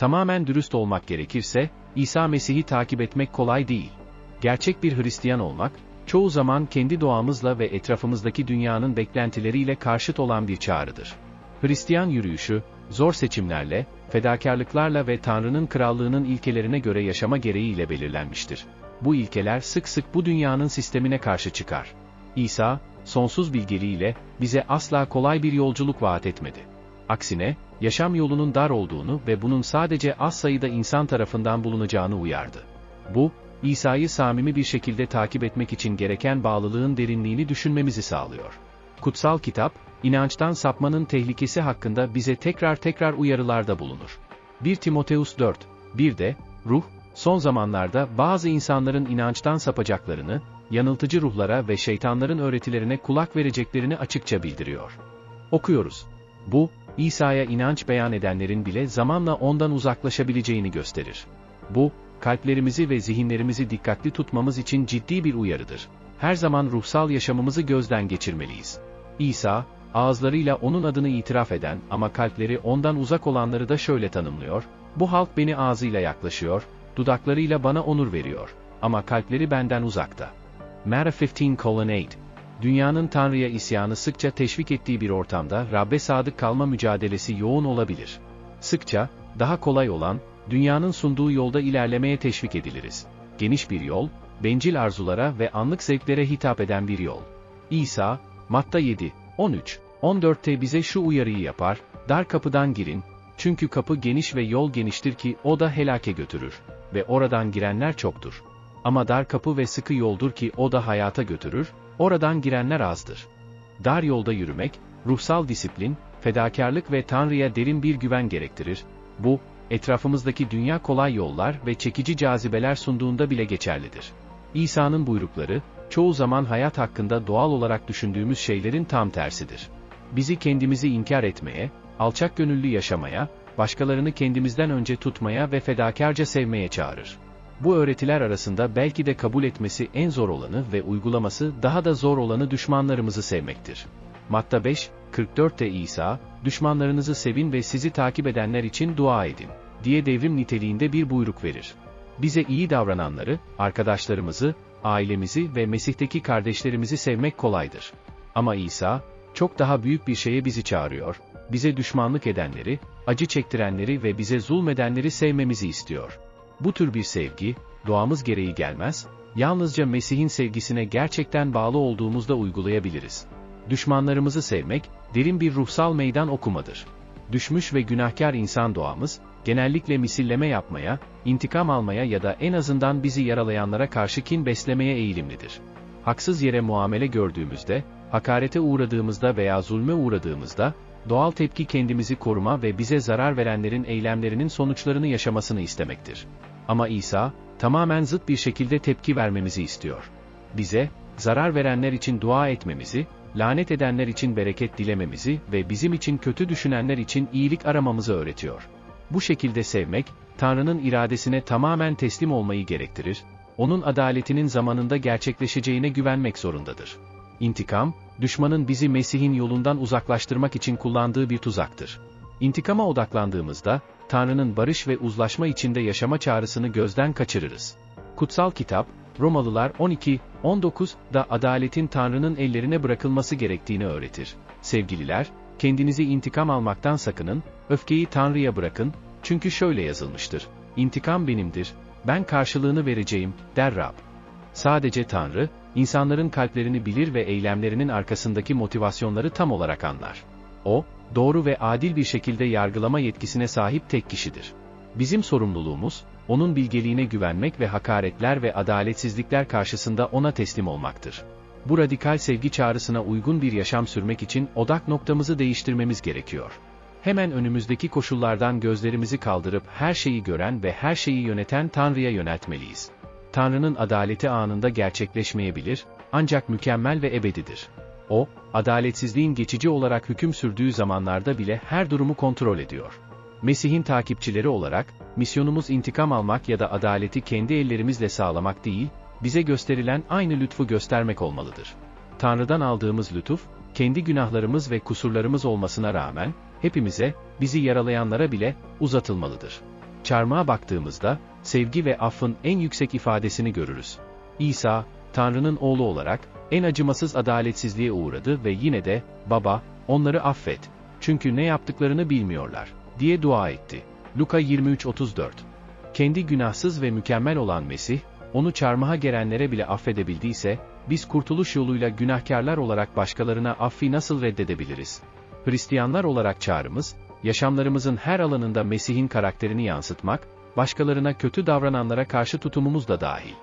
Tamamen dürüst olmak gerekirse, İsa Mesih'i takip etmek kolay değil. Gerçek bir Hristiyan olmak, çoğu zaman kendi doğamızla ve etrafımızdaki dünyanın beklentileriyle karşıt olan bir çağrıdır. Hristiyan yürüyüşü, zor seçimlerle, fedakarlıklarla ve Tanrı'nın krallığının ilkelerine göre yaşama gereğiyle belirlenmiştir. Bu ilkeler sık sık bu dünyanın sistemine karşı çıkar. İsa, sonsuz bilgeliğiyle, bize asla kolay bir yolculuk vaat etmedi. Aksine, yaşam yolunun dar olduğunu ve bunun sadece az sayıda insan tarafından bulunacağını uyardı. Bu, İsa'yı samimi bir şekilde takip etmek için gereken bağlılığın derinliğini düşünmemizi sağlıyor. Kutsal kitap, inançtan sapmanın tehlikesi hakkında bize tekrar tekrar uyarılarda bulunur. 1 Timoteus 4, 1 de, ruh, son zamanlarda bazı insanların inançtan sapacaklarını, yanıltıcı ruhlara ve şeytanların öğretilerine kulak vereceklerini açıkça bildiriyor. Okuyoruz. Bu, İsa'ya inanç beyan edenlerin bile zamanla ondan uzaklaşabileceğini gösterir. Bu, kalplerimizi ve zihinlerimizi dikkatli tutmamız için ciddi bir uyarıdır. Her zaman ruhsal yaşamımızı gözden geçirmeliyiz. İsa, ağızlarıyla onun adını itiraf eden ama kalpleri ondan uzak olanları da şöyle tanımlıyor, bu halk beni ağzıyla yaklaşıyor, dudaklarıyla bana onur veriyor, ama kalpleri benden uzakta. Matta 15:8 Dünyanın Tanrı'ya isyanı sıkça teşvik ettiği bir ortamda Rabbe sadık kalma mücadelesi yoğun olabilir. Sıkça, daha kolay olan, dünyanın sunduğu yolda ilerlemeye teşvik ediliriz. Geniş bir yol, bencil arzulara ve anlık zevklere hitap eden bir yol. İsa, Matta 7, 13, 14'te bize şu uyarıyı yapar, dar kapıdan girin, çünkü kapı geniş ve yol geniştir ki o da helake götürür ve oradan girenler çoktur. Ama dar kapı ve sıkı yoldur ki o da hayata götürür, oradan girenler azdır. Dar yolda yürümek, ruhsal disiplin, fedakarlık ve Tanrı'ya derin bir güven gerektirir. Bu, etrafımızdaki dünya kolay yollar ve çekici cazibeler sunduğunda bile geçerlidir. İsa'nın buyrukları, çoğu zaman hayat hakkında doğal olarak düşündüğümüz şeylerin tam tersidir. Bizi kendimizi inkar etmeye, alçak gönüllü yaşamaya, başkalarını kendimizden önce tutmaya ve fedakarca sevmeye çağırır. Bu öğretiler arasında belki de kabul etmesi en zor olanı ve uygulaması daha da zor olanı düşmanlarımızı sevmektir. Matta 5, 44'te İsa, düşmanlarınızı sevin ve sizi takip edenler için dua edin, diye devrim niteliğinde bir buyruk verir. Bize iyi davrananları, arkadaşlarımızı, ailemizi ve Mesih'teki kardeşlerimizi sevmek kolaydır. Ama İsa, çok daha büyük bir şeye bizi çağırıyor, bize düşmanlık edenleri, acı çektirenleri ve bize zulmedenleri sevmemizi istiyor. Bu tür bir sevgi, doğamız gereği gelmez, yalnızca Mesih'in sevgisine gerçekten bağlı olduğumuzda uygulayabiliriz. Düşmanlarımızı sevmek, derin bir ruhsal meydan okumadır. Düşmüş ve günahkar insan doğamız, genellikle misilleme yapmaya, intikam almaya ya da en azından bizi yaralayanlara karşı kin beslemeye eğilimlidir. Haksız yere muamele gördüğümüzde, hakarete uğradığımızda veya zulme uğradığımızda, doğal tepki kendimizi koruma ve bize zarar verenlerin eylemlerinin sonuçlarını yaşamasını istemektir. Ama İsa, tamamen zıt bir şekilde tepki vermemizi istiyor. Bize, zarar verenler için dua etmemizi, lanet edenler için bereket dilememizi ve bizim için kötü düşünenler için iyilik aramamızı öğretiyor. Bu şekilde sevmek, Tanrı'nın iradesine tamamen teslim olmayı gerektirir, onun adaletinin zamanında gerçekleşeceğine güvenmek zorundadır. İntikam, düşmanın bizi Mesih'in yolundan uzaklaştırmak için kullandığı bir tuzaktır. İntikama odaklandığımızda, Tanrı'nın barış ve uzlaşma içinde yaşama çağrısını gözden kaçırırız. Kutsal Kitap, Romalılar 12, 19 da adaletin Tanrı'nın ellerine bırakılması gerektiğini öğretir. Sevgililer, kendinizi intikam almaktan sakının, öfkeyi Tanrı'ya bırakın, çünkü şöyle yazılmıştır. İntikam benimdir, ben karşılığını vereceğim, der Rab. Sadece Tanrı, insanların kalplerini bilir ve eylemlerinin arkasındaki motivasyonları tam olarak anlar. O, doğru ve adil bir şekilde yargılama yetkisine sahip tek kişidir. Bizim sorumluluğumuz, onun bilgeliğine güvenmek ve hakaretler ve adaletsizlikler karşısında ona teslim olmaktır. Bu radikal sevgi çağrısına uygun bir yaşam sürmek için odak noktamızı değiştirmemiz gerekiyor. Hemen önümüzdeki koşullardan gözlerimizi kaldırıp her şeyi gören ve her şeyi yöneten Tanrı'ya yöneltmeliyiz. Tanrı'nın adaleti anında gerçekleşmeyebilir, ancak mükemmel ve ebedidir. O, adaletsizliğin geçici olarak hüküm sürdüğü zamanlarda bile her durumu kontrol ediyor. Mesih'in takipçileri olarak, misyonumuz intikam almak ya da adaleti kendi ellerimizle sağlamak değil, bize gösterilen aynı lütfu göstermek olmalıdır. Tanrı'dan aldığımız lütuf, kendi günahlarımız ve kusurlarımız olmasına rağmen, hepimize, bizi yaralayanlara bile, uzatılmalıdır. çarmıha baktığımızda, sevgi ve affın en yüksek ifadesini görürüz. İsa, Tanrı'nın oğlu olarak, en acımasız adaletsizliğe uğradı ve yine de, Baba, onları affet, çünkü ne yaptıklarını bilmiyorlar, diye dua etti. Luka 23-34 Kendi günahsız ve mükemmel olan Mesih, onu çarmıha gerenlere bile affedebildiyse, biz kurtuluş yoluyla günahkarlar olarak başkalarına affi nasıl reddedebiliriz? Hristiyanlar olarak çağrımız, yaşamlarımızın her alanında Mesih'in karakterini yansıtmak, başkalarına kötü davrananlara karşı tutumumuz da dahil.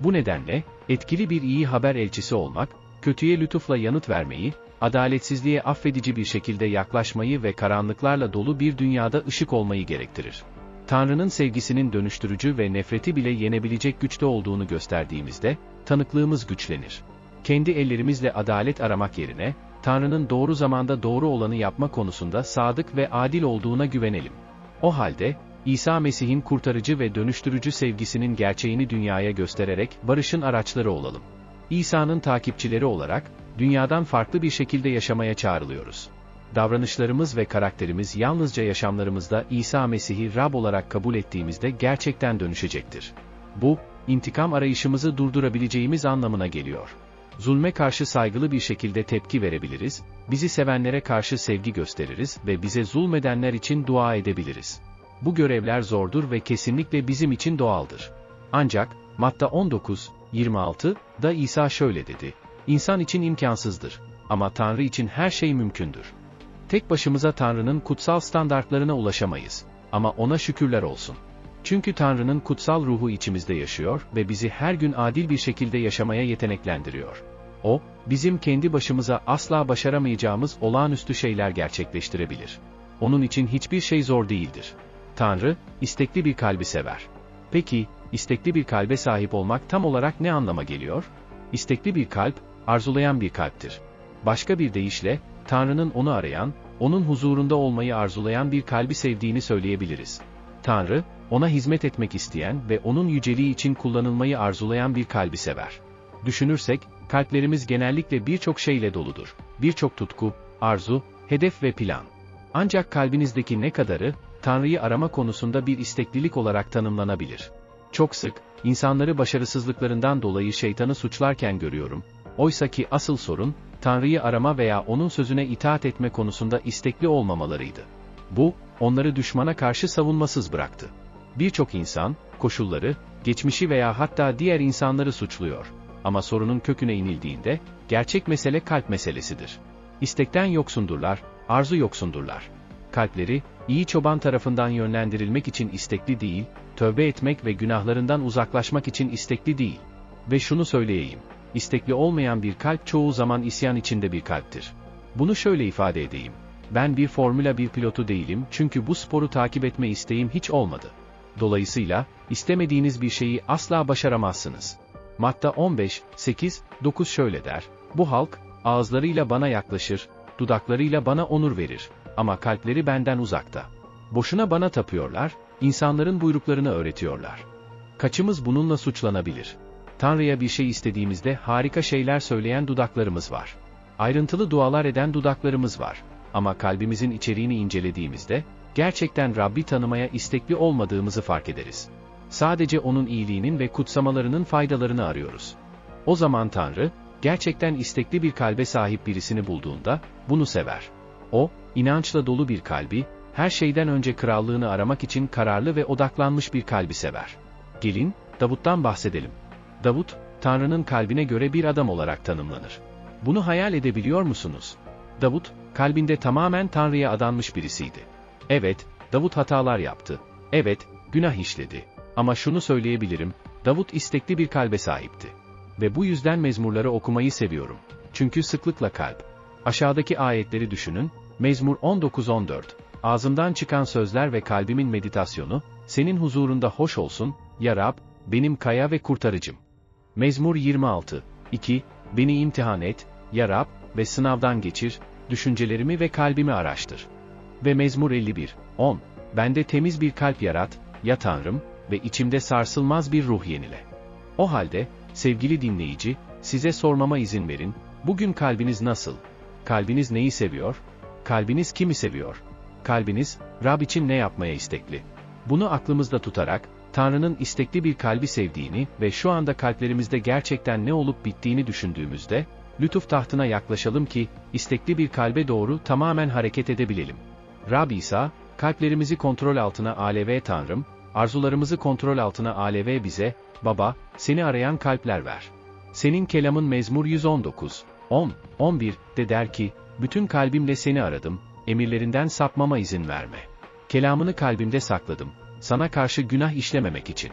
Bu nedenle, etkili bir iyi haber elçisi olmak, kötüye lütufla yanıt vermeyi, adaletsizliğe affedici bir şekilde yaklaşmayı ve karanlıklarla dolu bir dünyada ışık olmayı gerektirir. Tanrı'nın sevgisinin dönüştürücü ve nefreti bile yenebilecek güçte olduğunu gösterdiğimizde, tanıklığımız güçlenir. Kendi ellerimizle adalet aramak yerine, Tanrı'nın doğru zamanda doğru olanı yapma konusunda sadık ve adil olduğuna güvenelim. O halde, İsa Mesih'in kurtarıcı ve dönüştürücü sevgisinin gerçeğini dünyaya göstererek barışın araçları olalım. İsa'nın takipçileri olarak, dünyadan farklı bir şekilde yaşamaya çağrılıyoruz. Davranışlarımız ve karakterimiz yalnızca yaşamlarımızda İsa Mesih'i Rab olarak kabul ettiğimizde gerçekten dönüşecektir. Bu, intikam arayışımızı durdurabileceğimiz anlamına geliyor. Zulme karşı saygılı bir şekilde tepki verebiliriz, bizi sevenlere karşı sevgi gösteririz ve bize zulmedenler için dua edebiliriz. Bu görevler zordur ve kesinlikle bizim için doğaldır. Ancak, Matta 19, 26, da İsa şöyle dedi, İnsan için imkansızdır, ama Tanrı için her şey mümkündür. Tek başımıza Tanrı'nın kutsal standartlarına ulaşamayız. Ama ona şükürler olsun. Çünkü Tanrı'nın kutsal ruhu içimizde yaşıyor ve bizi her gün adil bir şekilde yaşamaya yeteneklendiriyor. O, bizim kendi başımıza asla başaramayacağımız olağanüstü şeyler gerçekleştirebilir. Onun için hiçbir şey zor değildir. Tanrı, istekli bir kalbi sever. Peki, istekli bir kalbe sahip olmak tam olarak ne anlama geliyor? İstekli bir kalp, arzulayan bir kalptir. Başka bir deyişle, Tanrı'nın onu arayan, onun huzurunda olmayı arzulayan bir kalbi sevdiğini söyleyebiliriz. Tanrı, ona hizmet etmek isteyen ve onun yüceliği için kullanılmayı arzulayan bir kalbi sever. Düşünürsek, kalplerimiz genellikle birçok şeyle doludur. Birçok tutku, arzu, hedef ve plan. Ancak kalbinizdeki ne kadarı, Tanrı'yı arama konusunda bir isteklilik olarak tanımlanabilir. Çok sık, insanları başarısızlıklarından dolayı şeytanı suçlarken görüyorum. Oysa ki asıl sorun, Tanrı'yı arama veya onun sözüne itaat etme konusunda istekli olmamalarıydı. Bu, onları düşmana karşı savunmasız bıraktı. Birçok insan, koşulları, geçmişi veya hatta diğer insanları suçluyor. Ama sorunun köküne inildiğinde, gerçek mesele kalp meselesidir. İstekten yoksundurlar, arzu yoksundurlar. Kalpleri, iyi çoban tarafından yönlendirilmek için istekli değil, tövbe etmek ve günahlarından uzaklaşmak için istekli değil. Ve şunu söyleyeyim, istekli olmayan bir kalp çoğu zaman isyan içinde bir kalptir. Bunu şöyle ifade edeyim. Ben bir Formula 1 pilotu değilim çünkü bu sporu takip etme isteğim hiç olmadı. Dolayısıyla, istemediğiniz bir şeyi asla başaramazsınız. Matta 15, 8, 9 şöyle der, bu halk, ağızlarıyla bana yaklaşır, dudaklarıyla bana onur verir, ama kalpleri benden uzakta. Boşuna bana tapıyorlar, insanların buyruklarını öğretiyorlar. Kaçımız bununla suçlanabilir? Tanrı'ya bir şey istediğimizde harika şeyler söyleyen dudaklarımız var. Ayrıntılı dualar eden dudaklarımız var. Ama kalbimizin içeriğini incelediğimizde, gerçekten Rabbi tanımaya istekli olmadığımızı fark ederiz. Sadece O'nun iyiliğinin ve kutsamalarının faydalarını arıyoruz. O zaman Tanrı, gerçekten istekli bir kalbe sahip birisini bulduğunda, bunu sever. O, inançla dolu bir kalbi, her şeyden önce krallığını aramak için kararlı ve odaklanmış bir kalbi sever. Gelin, Davut'tan bahsedelim. Davut, Tanrı'nın kalbine göre bir adam olarak tanımlanır. Bunu hayal edebiliyor musunuz? Davut, kalbinde tamamen Tanrı'ya adanmış birisiydi. Evet, Davut hatalar yaptı. Evet, günah işledi. Ama şunu söyleyebilirim, Davut istekli bir kalbe sahipti. Ve bu yüzden mezmurları okumayı seviyorum. Çünkü sıklıkla kalp. Aşağıdaki ayetleri düşünün, Mezmur 19-14, ağzımdan çıkan sözler ve kalbimin meditasyonu, senin huzurunda hoş olsun, ya Rab, benim kaya ve kurtarıcım. Mezmur 26, 2, beni imtihan et, ya Rab, ve sınavdan geçir, düşüncelerimi ve kalbimi araştır. Ve Mezmur 51, 10, bende temiz bir kalp yarat, ya Tanrım, ve içimde sarsılmaz bir ruh yenile. O halde, sevgili dinleyici, size sormama izin verin, bugün kalbiniz nasıl? Kalbiniz neyi seviyor? Kalbiniz kimi seviyor? Kalbiniz, Rab için ne yapmaya istekli? Bunu aklımızda tutarak, Tanrı'nın istekli bir kalbi sevdiğini ve şu anda kalplerimizde gerçekten ne olup bittiğini düşündüğümüzde, lütuf tahtına yaklaşalım ki, istekli bir kalbe doğru tamamen hareket edebilelim. Rab İsa, kalplerimizi kontrol altına alev Tanrım, arzularımızı kontrol altına alev bize, Baba, seni arayan kalpler ver. Senin kelamın Mezmur 119, 10, 11 de der ki, bütün kalbimle seni aradım, emirlerinden sapmama izin verme. Kelamını kalbimde sakladım, sana karşı günah işlememek için.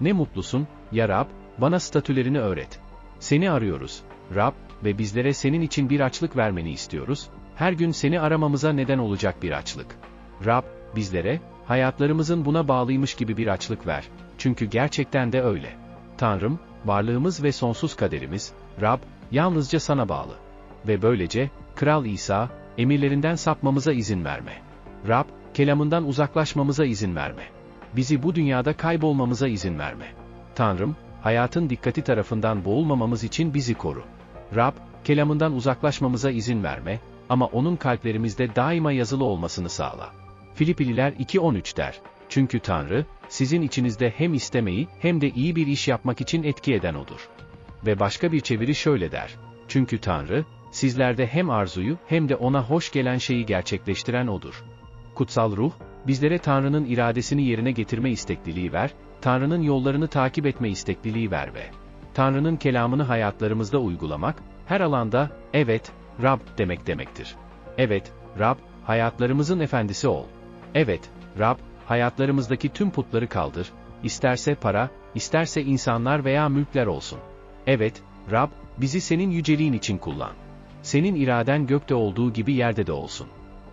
Ne mutlusun, ya Rab, bana statülerini öğret. Seni arıyoruz, Rab, ve bizlere senin için bir açlık vermeni istiyoruz, her gün seni aramamıza neden olacak bir açlık. Rab, bizlere, hayatlarımızın buna bağlıymış gibi bir açlık ver, çünkü gerçekten de öyle. Tanrım, varlığımız ve sonsuz kaderimiz, Rab, yalnızca sana bağlı. Ve böylece, Kral İsa, emirlerinden sapmamıza izin verme. Rab, kelamından uzaklaşmamıza izin verme. Bizi bu dünyada kaybolmamıza izin verme. Tanrım, hayatın dikkati tarafından boğulmamamız için bizi koru. Rab, kelamından uzaklaşmamıza izin verme, ama onun kalplerimizde daima yazılı olmasını sağla. Filipililer 2.13 der. Çünkü Tanrı, sizin içinizde hem istemeyi hem de iyi bir iş yapmak için etki eden odur. Ve başka bir çeviri şöyle der. Çünkü Tanrı, sizlerde hem arzuyu hem de ona hoş gelen şeyi gerçekleştiren odur. Kutsal Ruh, bizlere Tanrı'nın iradesini yerine getirme istekliliği ver, Tanrı'nın yollarını takip etme istekliliği ver ve Tanrı'nın kelamını hayatlarımızda uygulamak, her alanda, evet, Rab demek demektir. Evet, Rab, hayatlarımızın efendisi ol. Evet, Rab, hayatlarımızdaki tüm putları kaldır, isterse para, isterse insanlar veya mülkler olsun. Evet, Rab, bizi senin yüceliğin için kullan. Senin iraden gökte olduğu gibi yerde de olsun.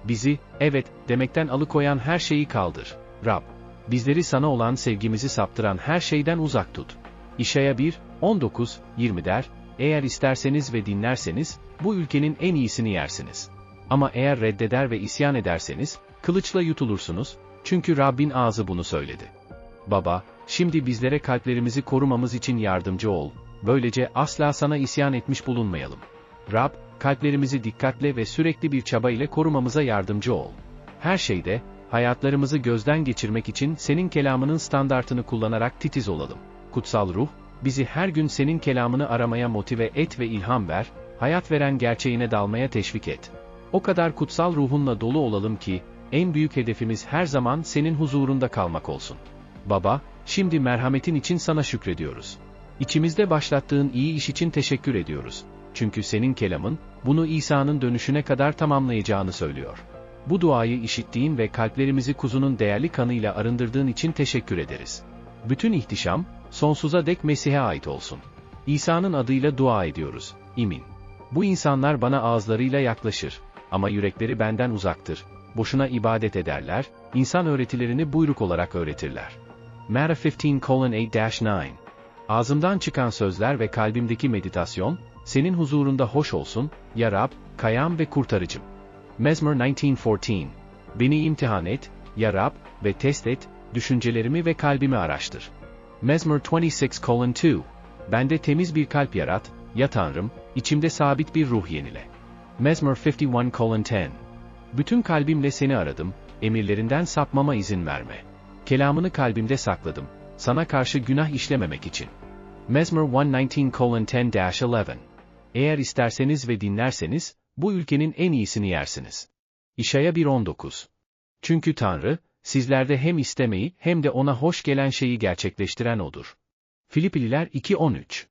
Bizi, evet, demekten alıkoyan her şeyi kaldır, Rab. Bizleri sana olan sevgimizi saptıran her şeyden uzak tut. İşaya 1, 19, 20 der, eğer isterseniz ve dinlerseniz, bu ülkenin en iyisini yersiniz. Ama eğer reddeder ve isyan ederseniz, kılıçla yutulursunuz, çünkü Rabbin ağzı bunu söyledi. Baba, şimdi bizlere kalplerimizi korumamız için yardımcı ol, böylece asla sana isyan etmiş bulunmayalım. Rab, kalplerimizi dikkatle ve sürekli bir çaba ile korumamıza yardımcı ol. Her şeyde, hayatlarımızı gözden geçirmek için senin kelamının standartını kullanarak titiz olalım. Kutsal Ruh, bizi her gün senin kelamını aramaya motive et ve ilham ver, hayat veren gerçeğine dalmaya teşvik et. O kadar kutsal ruhunla dolu olalım ki, en büyük hedefimiz her zaman senin huzurunda kalmak olsun. Baba, şimdi merhametin için sana şükrediyoruz. İçimizde başlattığın iyi iş için teşekkür ediyoruz. Çünkü senin kelamın, bunu İsa'nın dönüşüne kadar tamamlayacağını söylüyor. Bu duayı işittiğin ve kalplerimizi kuzunun değerli kanıyla arındırdığın için teşekkür ederiz. Bütün ihtişam, sonsuza dek Mesih'e ait olsun. İsa'nın adıyla dua ediyoruz. İmin. Bu insanlar bana ağızlarıyla yaklaşır. Ama yürekleri benden uzaktır. Boşuna ibadet ederler, insan öğretilerini buyruk olarak öğretirler. Mara 15:8-9 Ağzımdan çıkan sözler ve kalbimdeki meditasyon, senin huzurunda hoş olsun, ya Rab, kayam ve kurtarıcım. Mezmur 1914 Beni imtihan et, ya Rab, ve test et, düşüncelerimi ve kalbimi araştır. Mezmur 26:2 Bende temiz bir kalp yarat, ya Tanrım, içimde sabit bir ruh yenile. Mezmur 51:10 Bütün kalbimle seni aradım, emirlerinden sapmama izin verme. Kelamını kalbimde sakladım, sana karşı günah işlememek için. Mezmur 119:10-11 Eğer isterseniz ve dinlerseniz, bu ülkenin en iyisini yersiniz. İşaya 1:19 Çünkü Tanrı, sizlerde hem istemeyi hem de ona hoş gelen şeyi gerçekleştiren O'dur. Filipililer 2:13